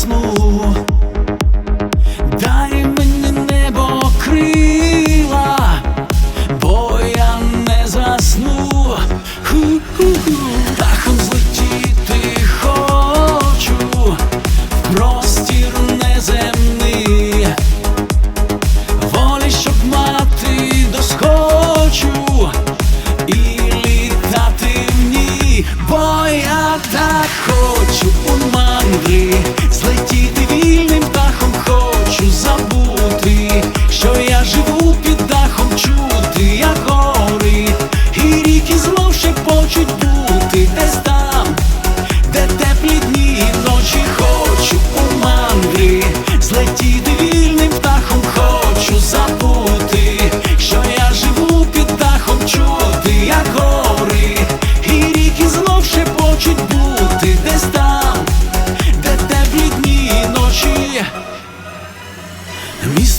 smooth.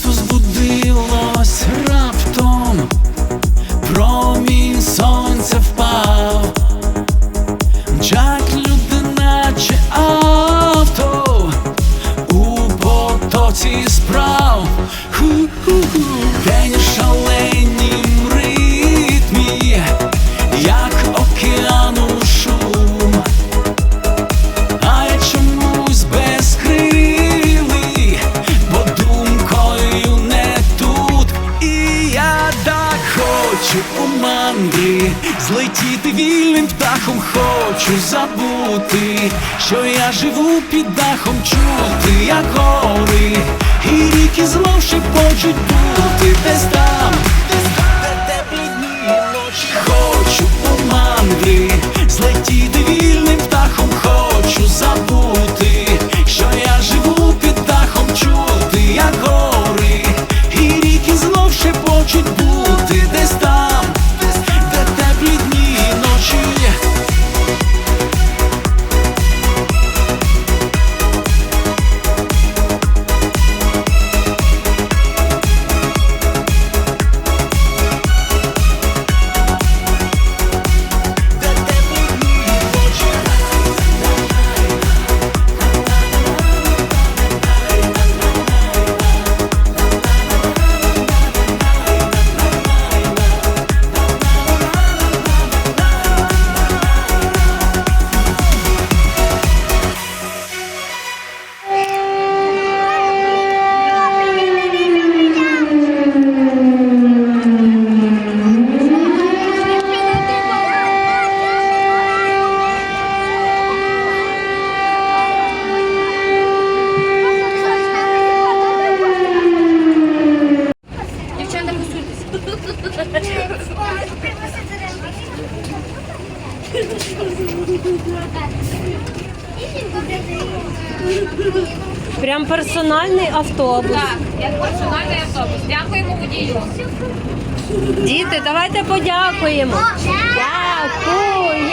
Місто збудилось раптом, промінь сонця впав, Мчать люди, наче авто у потоці справ. Ху-ху-ху. Злетіти вільним птахом, хочу забути, що я живу під дахом, чути, як гори, і ріки знов шепочуть бути десь там, Прям персональний автобус. Так, як персональний автобус. Дякуємо водію. Діти, давайте подякуємо. Дякуємо.